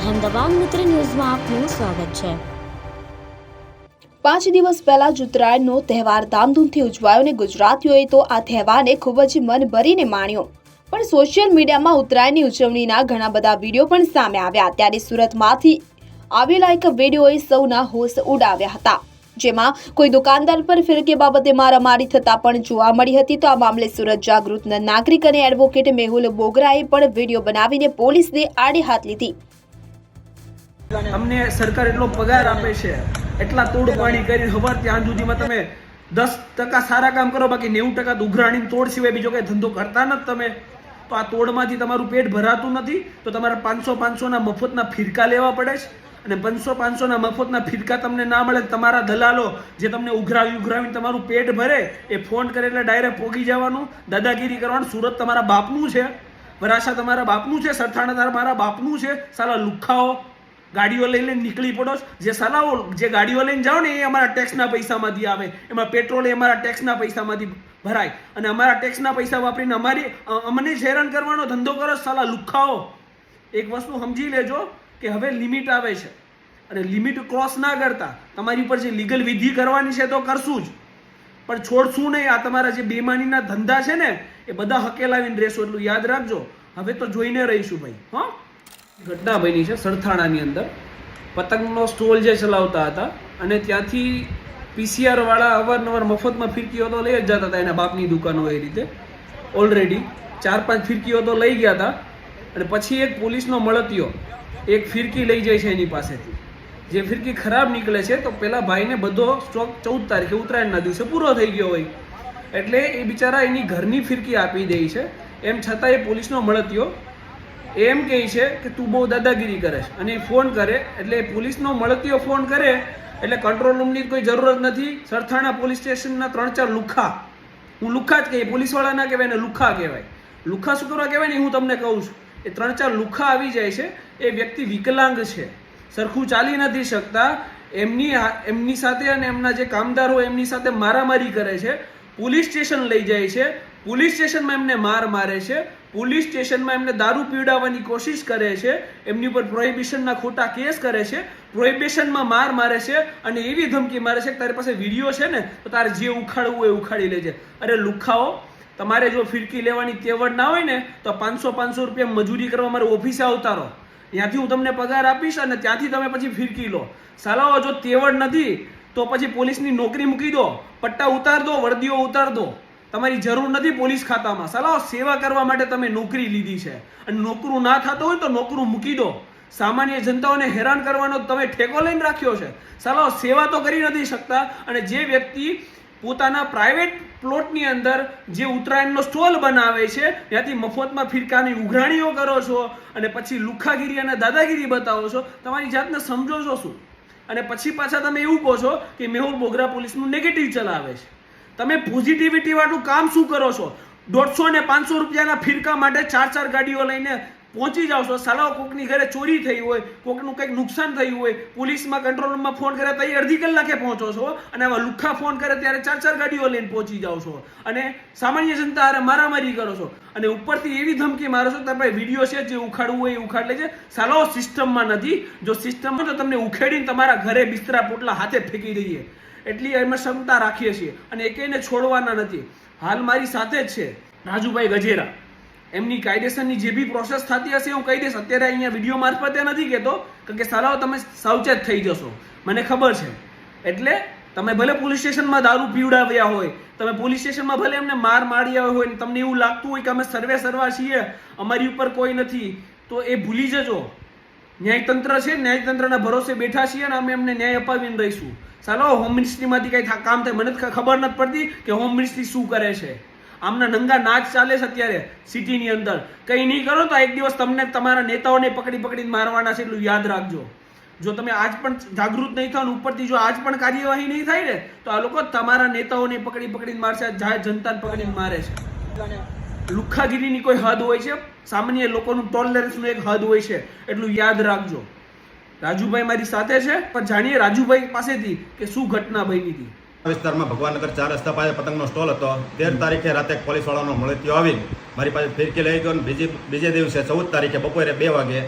અહેમદાબાદ મિત્ર ન્યૂઝમાં આપનું સ્વાગત છે. પાંચ દિવસ પહેલા જ ઉત્તરાયણનો તહેવાર ધામધૂમથી ઉજવાયો અને ગુજરાતીઓએ તો આ તહેવારને ખૂબ જ મન ભરીને માણ્યો. પણ સોશિયલ મીડિયામાં ઉત્તરાયણની ઉજવણીના ઘણા બધા વીડિયો પણ સામે આવ્યા. ત્યારે સુરતમાંથી આવેલા એક વિડીયોએ સૌના હોશ ઉડાવ્યા હતા. જેમાં કોઈ દુકાનદાર પર ફિરકી બાબતે મારામારી થતા પણ જોવા મળી હતી. તો આ મામલે સુરત જાગૃત નાગરિક અને એડવોકેટ મેહુલ બોગરાએ પણ વીડિયો બનાવીને પોલીસને આડે હાથ લીધી. અમને સરકાર એટલો પગાર આપે છે, એટલા તોડ પાણી કરી ખબર ત્યાં સુધીમાં તમે દસ ટકા સારા કામ કરો, બાકી નેવું ટકા દુઘરાણી તોડ સિવાય બીજો કઈ ધંધો કરતા નથી તમે. તો આ તોડમાંથી તમારું પેટ ભરાતું નથી, તો તમારે પાંચસો પાંચસોના મફતના ફિરકા લેવા પડે છે. અને પાંચસો પાંચસોના મફતના ફિરકા તમને ના મળે, તમારા દલાલો જે તમને ઉઘરાવી ઉઘરાવીને તમારું પેટ ભરે, એ ફોન કરે એટલે ડાયરેક્ટ પોગી જવાનું. દાદાગીરી કરવાનું. સુરત તમારા બાપનું છે. વરાછા તમારા બાપનું છે. સરથાણા તમારા બાપનું છે. સાલા લુખાઓ. ગાડીઓ લઈ લઈને નીકળી પડો જે સલાવો જે ગાડીઓ લઈને જાઓ ને એ અમારા ટેક્સના પૈસામાંથી આવે. એમાં પેટ્રોલ એ અમારા ટેક્સના પૈસામાંથી ભરાય. અને અમારા ટેક્સના પૈસા વાપરીને અમારી અમને જ હેરાન કરવાનો ધંધો કરો સલાહ સાલા લુખાઓ. એક વસ્તુ સમજી લેજો કે હવે લિમિટ આવે છે. અને લિમિટ ક્રોસ ના કરતા. તમારી ઉપર જે લીગલ વિધિ કરવાની છે તો કરશું જ. પણ છોડશું નહીં. આ તમારા જે બેમાનીના ધંધા છે ને, એ બધા હકેલાવીને રહેશો. એટલું યાદ રાખજો. હવે તો જોઈને રહીશું ભાઈ, હા? ઘટના બની છે સરથાણાની અંદર. પતંગનો સ્ટોલ જે ચલાવતા હતા અને ત્યાંથી પીસીઆરવાળા અવારનવાર મફતમાં ફિરકીઓ તો લઈ જ જતા હતા. એના બાપની દુકાનો એ રીતે. ઓલરેડી ચાર પાંચ ફિરકીઓ તો લઈ ગયા હતા. અને પછી એક પોલીસનો મળતિયો. એક ફિરકી લઈ જાય છે એની પાસેથી. જે ફિરકી ખરાબ નીકળે છે તો પેલા ભાઈને બધો સ્ટોક ચૌદ તારીખે ઉત્તરાયણના દિવસે પૂરો થઈ ગયો હોય. એટલે એ બિચારા એની ઘરની ફિરકી આપી દે છે. એમ છતાં એ પોલીસનો મળતિયો એમ કહે છે કે તું બહુ દાદાગીરી કરે છે. અને એ ફોન કરે, એટલે પોલીસનો મળતીઓ ફોન કરે, એટલે કંટ્રોલ રૂમની કોઈ જરૂરત નથી. સરથાણા પોલીસ સ્ટેશનના ત્રણ ચાર લુખા. હું લુખા જ કહીએ પોલીસવાળા ના કહેવાય ને લુખા કહેવાય. લુખા શું કરવા કહેવાય ને હું તમને કહું છું. એ ત્રણ ચાર લુખા આવી જાય છે, એ વ્યક્તિ વિકલાંગ છે. સરખું ચાલી નથી શકતા. એમની એમની સાથે અને એમના જે કામદારો એમની સાથે મારામારી કરે છે, પોલીસ સ્ટેશન લઈ જાય છે પોલીસ સ્ટેશનમાં એમને માર મારે છે, પોલીસ સ્ટેશનમાં એમને દારૂ પીવડાવવાની કોશિશ કરે છે, એમની ઉપર પ્રોહિબિશનના ખોટા કેસ કરે છે, પ્રોહિબિશનમાં માર મારે છે અને એવી ધમકી મારે છે કે તારી પાસે વીડિયો છે ને, તો તારે જે ઉખાડવું એ ઉખાડી લેજે. અરે લુખાઓ, તમારે જો ફિરકી લેવાની તેવડ ના હોય ને, તો પાંચસો પાંચસો રૂપિયા મજૂરી કરવા મારે ઓફિસે આવતારો. ત્યાંથી હું તમને પગાર આપીશ અને ત્યાંથી તમે પછી ફિરકી લો. સાલાઓ, જો તેવડ નથી, તો પછી પોલીસની નોકરી મૂકી દો, પટ્ટા ઉતાર દો, વર્દીઓ ઉતાર દો. તમારી જરૂર નથી પોલીસ ખાતામાં. સલાહ સેવા કરવા માટે તમે નોકરી લીધી છે. અને નોકરું ના થતું હોય તો નોકરું મૂકી દો. સામાન્ય જનતાઓને હેરાન કરવાનો તમે ઠેકો લઈને રાખ્યો છે. સલાહ સેવા તો કરી નથી શકતા. અને જે વ્યક્તિ પોતાના પ્રાઇવેટ પ્લોટની અંદર જે ઉત્તરાયણનો સ્ટોલ બનાવે છે, ત્યાંથી મફતમાં ફિરકાની ઉઘરાણીઓ કરો છો અને પછી લુખાગીરી અને દાદાગીરી બતાવો છો, તમારી જાતને સમજો છો શું? અને પછી પાછા તમે એવું કહો છો કે મેહુલ બોગરા પોલીસનું નેગેટિવ ચલાવે છે. તમે પોઝિટિવિટી વાળું કામ શું કરો છો? દોઢસો ને પાંચસો રૂપિયાના ફિરકા માટે ચાર ચાર ગાડીઓ લઈને પહોંચી જાઓ છો. સાલાઓ કોકની ઘરે ચોરી થઈ હોય, કોકનું કંઈક નુકસાન થયું હોય, પોલીસમાં કંટ્રોલ રૂમમાં ફોન કરે તો અડધી કલાકે પહોંચો છો. અને આવા લુખ્ખા ફોન કરે ત્યારે ચાર ચાર ગાડીઓ લઈને પહોંચી જાઓ છો. અને સામાન્ય જનતા હારે મારામારી કરો છો. અને ઉપરથી એવી ધમકી મારો છો તમે વીડિયો છે જે ઉખાડવું હોય એ ઉખાડ છે સાલો સિસ્ટમમાં નથી. જો સિસ્ટમમાં તો તમને ઉખેડીને તમારા ઘરે બિસ્તરા પોટલા હાથે ફેંકી દઈએ. એટલી અમે ક્ષમતા રાખીએ છીએ અને એકેયને છોડવાના નથી. હાલ મારી સાથે જ છે રાજુભાઈ ગજેરા. એમની કાયદેસરની જે બી પ્રોસેસ થતી હશે હું કહી દઈશ. અત્યારે અહીંયા વીડિયો મારફતે નથી કહેતો કે સાલાઓ તમે સાવચેત થઈ જશો. મને ખબર છે. એટલે તમે ભલે પોલીસ સ્ટેશનમાં દારૂ પીવડાવ્યા હોય, તમે પોલીસ સ્ટેશનમાં ભલે એમને માર માર્યા હોય તમને એવું લાગતું હોય કે અમે સર્વે સર્વા છીએ, અમારી ઉપર કોઈ નથી, તો એ ભૂલી જજો. ન્યાયતંત્ર છે, ન્યાયતંત્રના ભરોસે બેઠા છીએ અને અમે એમને ન્યાય અપાવીને રહીશું. ચાલો હોમ મિનિસ્ટ્રીમાંથી કંઈ કામ થાય, મને ખબર નથી પડતી કે હોમ મિનિસ્ટ્રી શું કરે છે. આમના નંગા નાચ ચાલે છે અત્યારે, સિટીની અંદર. કંઈ નહીં કરો તો એક દિવસ તમને તમારા નેતાઓને પકડી પકડીને મારવાના છે એટલું યાદ રાખજો. જો તમે આજ પણ જાગૃત નહીં થાવ ઉપરથી જો આજ પણ કાર્યવાહી નહીં થાય ને, તો આ લોકો તમારા નેતાઓને પકડી પકડીને મારશે જનતાને પકડીને મારે છે. લુખ્ખાગીરીની કોઈ હદ હોય છે? સામાન્ય લોકોનું ટોલરન્સનું એક હદ હોય છે. એટલું યાદ રાખજો. રાજુભાઈ મારી સાથે છે પણ જાણીએ રાજુભાઈ પાસેથી કે શું ઘટના બની હતી. વિસ્તારમાં ભગવાનનગર ચાર રસ્તા પાસે પતંગનો સ્ટોલ હતો. તેર તારીખે રાતે પોલીસ વાળાનો મળતિયો આવીને મારી પાસે ફિરકી લઈ ગયો બીજી બીજે દિવસે ચૌદ તારીખે બપોરે બે વાગે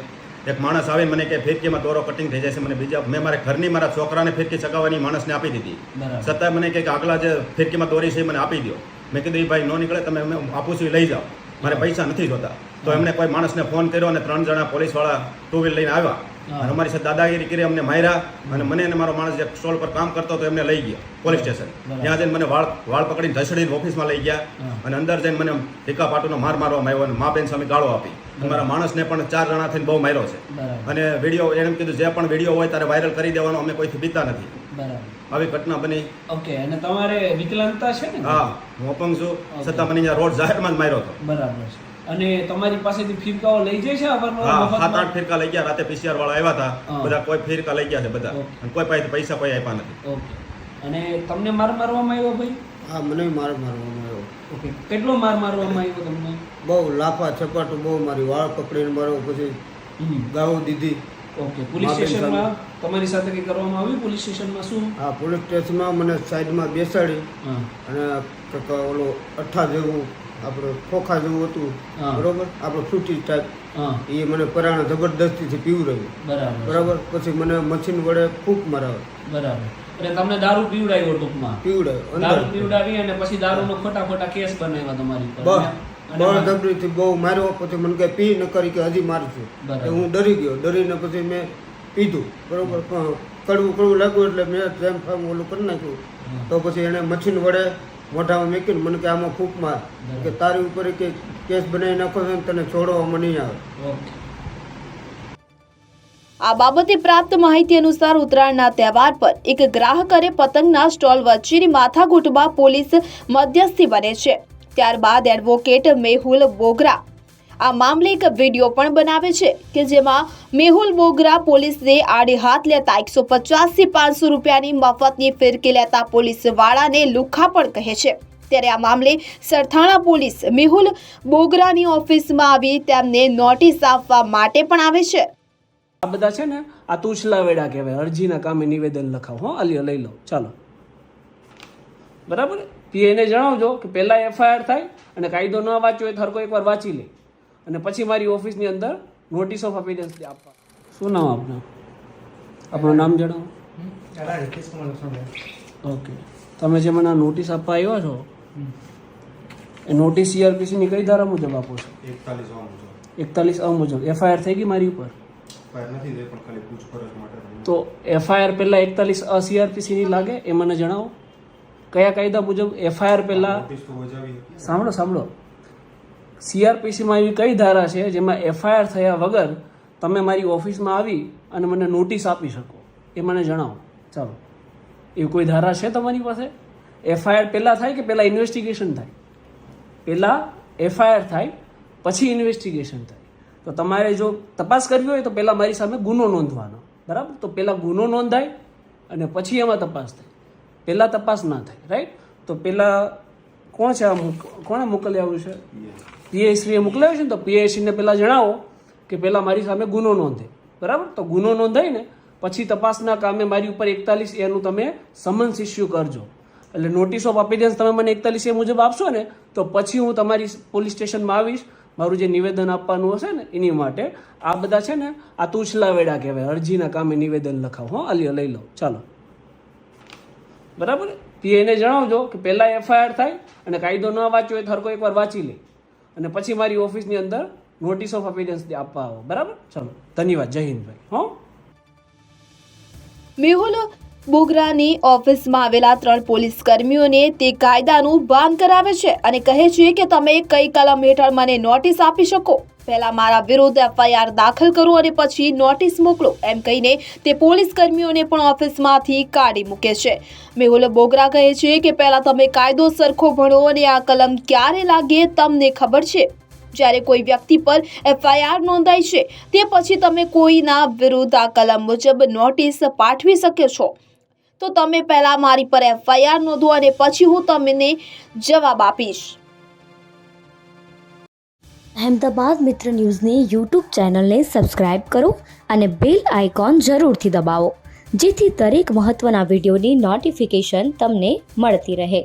એક માણસ આવી મને કે ફિરકીમાં દોરો કટિંગ થઈ જાય છે મને બીજા મેં મારા ઘરની મારા છોકરાને ફિરકી ચગાવવાની માણસને આપી દીધી. છતાંય મને કે આગલા જે ફિરકીમાં દોરી છે એ મને આપી દો મેં કીધું "એ ભાઈ નો નીકળે તમે અમે આપું છું લઈ જાઓ. મારે પૈસા નથી જોતા. તો એમને કોઈ માણસને ફોન કર્યો અને ત્રણ જણા પોલીસવાળા ટુ વ્હીલ લઈને આવ્યા. અને અમારી સાથે દાદાગીરી કરી અમને માર્યા. અને મને અને મારો માણસ જે સ્ટોલ પર કામ કરતો હતો એમને લઈ ગયા પોલીસ સ્ટેશન ત્યાં જઈને મને વાળ વાળ પકડીને ધસડીને ઓફિસમાં લઈ ગયા. અને અંદર જઈને મને ટીકા પાટુનો માર મારવામાં આવ્યો અને મા બેન સામે ગાળો આપી. અને મારા માણસને પણ ચાર જણા થઈને બહુ માર્યો છે. અને વીડિયો એમ કીધું જે પણ વીડિયો હોય ત્યારે વાયરલ કરી દેવાનો અમે કોઈથી બીતા નથી. બરાબર. આવી ઘટના બની. ઓકે અને તમારે વિકલાંગતા છે ને? હા હું અપંગ છું. છતાં મને અહીંયા રોડ જાહેરમાં જ માર્યો હતો. બરાબર છે. અને તમારી પાસેથી ફિરકાઓ લઈ જાય છે સાત આઠ ફિરકા લઈ ગયા રાતે પીસીઆર વાળા આવ્યા હતા. બધા કોઈ ફિરકા લઈ ગયા છે બધા. કોઈ પાસેથી પૈસા કોઈ આપ્યા નથી. ઓકે અને તમને માર મારવામાં આવ્યો ભાઈ હા મને માર મારવામાં આવ્યો. ઓકે. કેટલો માર મારવામાં આવ્યો તમને? બહુ લાફા છપાટો બહુ મારી વાળ પકડીને મારો પછી. ગાળો દીધી. ઓકે. પોલીસ સ્ટેશનમાં તમારી સાથે કંઈ કરવામાં આવ્યું? પોલીસ સ્ટેશનમાં શું? હા પોલીસ સ્ટેશનમાં મને સાઈડમાં બેસાડી અને ઓલો અઠ્ઠા જેવું આપણે ખોખા જેવું હતું. બરોબર? આપણે ફ્રૂટી ટાઈપ એ મને પરાણે જબરદસ્તીથી પીવડાવ્યું બરાબર. બરાબર? પછી મને મશીન વડે ફૂંક મરાવે બરાબર. એટલે તમને દારૂ પીવડાવ્યો ટૂંકમાં. પીવડાવ્યો દારૂ પીવડાવી અને પછી દારૂનો ખોટા ખોટા કેસ બનાવ્યા તમારી અને બળજબરીથી બહુ માર્યો પછી મને કે પી ન કરી કે હજી મારશું હું ડરી ગયો. ડરીને પછી મેં પીધું. બરોબર. કડવું કડવું લાગ્યું એટલે મેં જેમ ફેમ ઓલું કરી નાખ્યું. તો પછી એને મચ્છીન વડે મોઢામાં મૂકીને મને કે આમાં ફૂંક માર. કે તારી ઉપર કે કેસ બનાવી નાખો છે તને છોડવામાં નહીં આવે. આ બાબતે પ્રાપ્ત માહિતી અનુસાર ઉત્તરાયણના તહેવાર પર એક ગ્રાહકરે પતંગના સ્ટોલ વચ્ચેની માથાકૂટમાં પોલીસ મધ્યસ્થી બને છે. ત્યારબાદ એડવોકેટ મેહુલ બોગરા આ મામલે એક વીડિયો પણ બનાવે છે કે જેમાં મેહુલ બોગરા પોલીસને આડે હાથ લેતા એકસો પચાસથી પાંચસો રૂપિયાની મફતની ફિરકી લેતા પોલીસવાળાને લુખા પણ કહે છે. ત્યારે આ મામલે સરથાણા પોલીસ મેહુલ બોગરાની ઓફિસમાં આવી તેમને નોટિસ આપવા માટે પણ આવે છે. આ બધા છે ને આ તુછલા વેડા કહેવાય. અરજીના કામે નિવેદન લખાવ. હો અલીઓ લઈ લો. ચાલો. બરાબર? પીએને જણાવજો કે પહેલાં એફઆઈઆર થાય અને કાયદો ન વાંચ્યો હોય થરકો એકવાર વાંચી લે. અને પછી મારી ઓફિસની અંદર નોટિસ ઓફ અપીડન્સ આપવા. શું નામ આપનું? આપણું નામ જણાવો. ઓકે. તમે જે મને આ નોટિસ આપવા આવ્યા છો એ નોટિસ સીઆરપીસીની કઈ ધારા મુજબ આપો છો? એકતાલીસ એકતાલીસ અ મુજબ એફઆઈઆર થઈ ગઈ મારી ઉપર? તો એફઆઈઆર પહેલાં એકતાલીસ અ સીઆરપીસીની લાગે એ મને જણાવો. કયા કાયદા મુજબ એફઆઈઆર પહેલાં સાંભળો સાંભળો. સીઆરપીસીમાં એવી કઈ ધારા છે જેમાં એફઆઈઆર થયા વગર તમે મારી ઓફિસમાં આવી અને મને નોટિસ આપી શકો? એ મને જણાવો. ચાલો. એવી કોઈ ધારા છે તમારી પાસે? એફઆઈઆર પહેલાં થાય કે પહેલાં ઇન્વેસ્ટિગેશન થાય? પહેલાં એફઆઈઆર થાય પછી ઇન્વેસ્ટિગેશન થાય? તો તમારે જો તપાસ કરવી હોય તો પહેલાં મારી સામે ગુનો નોંધવાનો. બરાબર? તો પહેલાં ગુનો નોંધાય અને પછી એમાં તપાસ થાય. પહેલાં તપાસ ના થાય રાઈટ તો પહેલાં કોણ છે આ કોણે મોકલ્યાવું છે? પીએસસીએ મોકલાવ્યું છે ને તો પીએસસીને પહેલાં જણાવો કે પહેલાં મારી સામે ગુનો નોંધે. બરાબર? તો ગુનો નોંધાઈને પછી તપાસના કામે મારી ઉપર એકતાલીસ એનું તમે સમન્સ ઇસ્યુ કરજો. એટલે નોટિસ ઓફ અપીરિયન્સ તમે મને એકતાલીસ એ મુજબ આપશો ને તો પછી હું તમારી પોલીસ સ્ટેશનમાં આવીશ મારું જે નિવેદન આપવાનું હશે ને, એની માટે આ બધા છે ને, આ તુછલા વેડા કહેવાય, અરજીના કામે નિવેદન લખાવ. હો અલી લઈ લો. ચાલો. બરાબર? પીએને જણાવજો કે પહેલાં એફઆઈઆર થાય અને કાયદો ન વાંચ્યો હોય તો એકવાર વાંચી લે. અને પછી મારી ઓફિસની અંદર નોટિસ ઓફ અપીડન્સ આપવા આવો. બરાબર? ચાલો. ધન્યવાદ. જય હિન્દ ભાઈ. હો? મેહુલ બોગરાની ઓફિસમાં આવેલા ત્રણ પોલીસ કર્મીઓને તે કાયદાનું ભાન કરાવે છે અને કહે છે કે તમે કઈ કલમ હેઠળ મને નોટિસ આપી શકો. પહેલા મારા વિરુદ્ધ એફઆઈઆર દાખલ કરો અને પછી નોટિસ મોકલો, એમ કહીને તે પોલીસ કર્મીઓને પણ ઓફિસમાંથી કાઢી મૂકે છે. મેહુલ બોગરા કહે છે કે પહેલા તમે કાયદો સરખો ભણો અને આ કલમ ક્યારે લાગે તમને ખબર છે? જ્યારે કોઈ વ્યક્તિ પર એફઆઈઆર નોંધાય છે, તે પછી તમે કોઈના વિરુદ્ધ આ કલમ મુજબ નોટિસ પાઠવી શકો છો. તો તમે પહેલા મારી પર એફઆઈઆર નોંધો અને પછી હું તમને જવાબ આપીશ. અહેમદાબાદ મિત્ર ન્યૂઝની યુટ્યુબ ચેનલને સબસ્ક્રાઇબ કરો અને બેલ આઇકોન જરૂરથી દબાવો, જેથી દરેક મહત્ત્વના વિડીયોની નોટિફિકેશન તમને મળતી રહે.